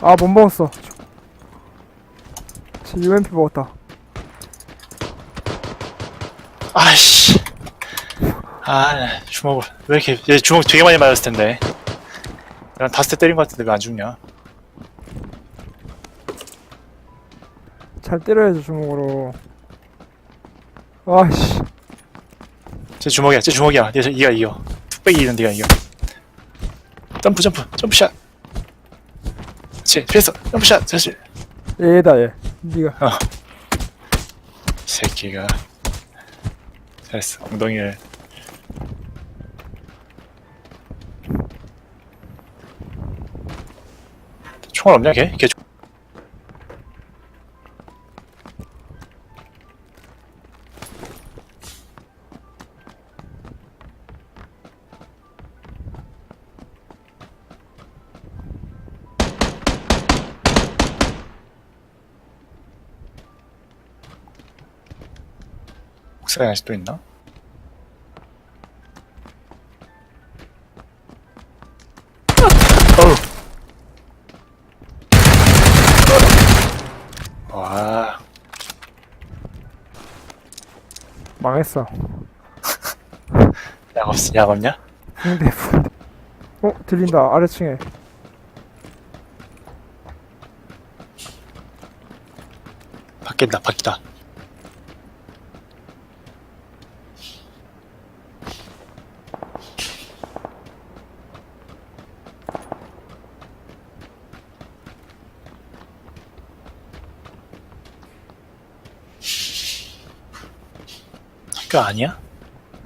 아, 못 먹었어. 지금 UMP 먹었다. 아이씨. 아, 주먹을. 왜 이렇게, 얘 주먹 되게 많이 맞았을 텐데. 난 다섯 대 때린 것 같은데 왜 안 죽냐? 잘 때려야죠, 주먹으로. 아씨. 제 주먹이야, 제 주먹이야. 네, 이가 이겨. 뚝배기 이는 네가 이겨. 점프, 점프, 점프샷. 그렇지, 됐어. 점프샷, 됐지. 얘다, 얘. 니가. 이 새끼가. 잘했어. 엉덩이를. 총알 없냐, 걔? 걔 총- 옥상에 아직도 있나? 어우. 와, 망했어. 약 없, 약 없냐? 붕대, 붕대. 어, 들린다. 아래층에. 바뀐다, 바뀌다. 학교 아니야?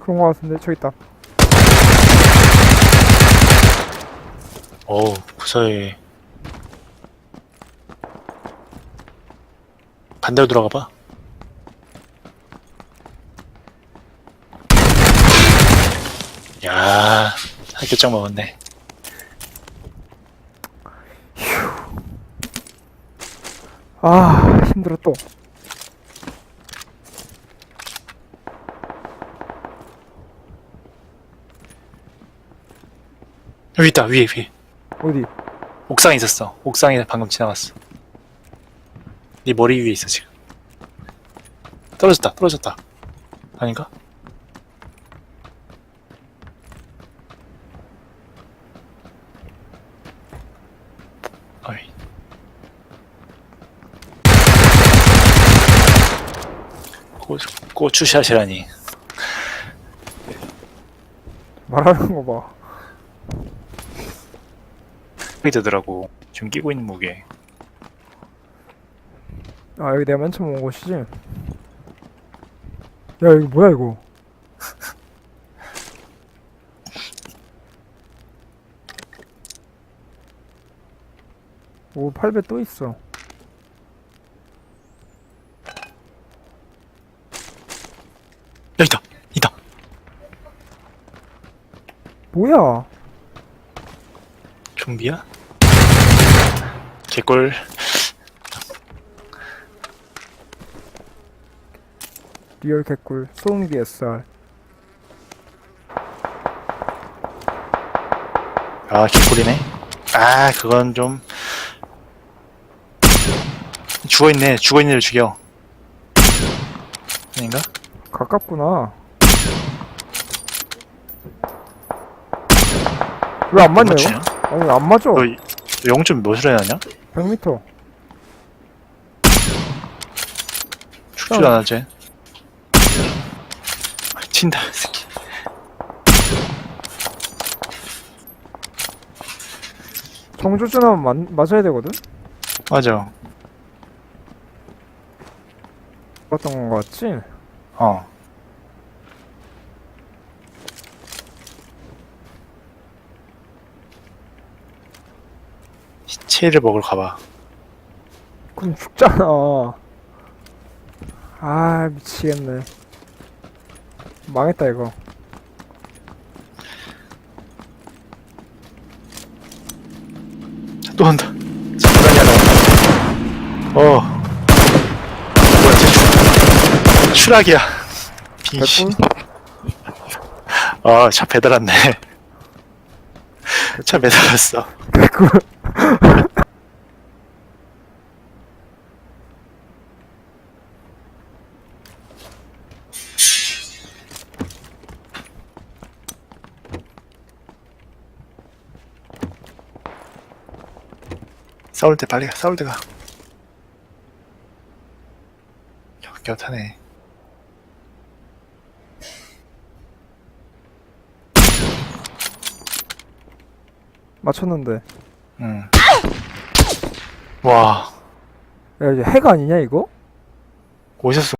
그런 거 같은데, 저기 있다. 어우, 구서에 반대로 들어가 봐. 야, 학교장 먹었네. 아, 힘들어, 또. 여기 있다, 위에, 위에. 어디? 옥상에 있었어. 옥상에 방금 지나갔어. 네 머리 위에 있어, 지금. 떨어졌다, 떨어졌다. 아닌가? 어이. 고, 고추샷이라니. 말하는 거 봐. 그게 되더라고. 지금 끼고 있는 무게. 아, 여기 내가 맨 처음 온 곳이지? 야, 이거 뭐야, 이거? 오, 8배 또 있어. 야, 있다! 있다! 뭐야? 좀비야? 개꿀. 리얼 개꿀. 소음기 SR. 아, 개꿀이네. 아, 그건 좀. 죽어있네. 죽어있는 애를 죽여. 아닌가? 가깝구나. 왜 안 맞냐, 맞추냐? 아니, 안 맞아. 너 0점 몇으로 해놨냐? 100m. 죽지도 않아, 쟤. 아, 튄다, 이 새끼. 정조준하면 맞, 맞아야 되거든? 맞아. 그랬던 거 같지? 어. 시체를 먹으러 가봐. 그럼 죽잖아. 아, 미치겠네. 망했다, 이거. 자, 또 온다. 장난이 아니라. 어. 뭐야, 쟤 추, 추락이야. 빙신. 아, 차 배달 왔네. 차 배달 왔어. 개꿀. 싸울 때 빨리 가 싸울 때가. 격격하네. 맞췄는데. 응. 와. 야 이제 해가 아니냐 이거? 어디서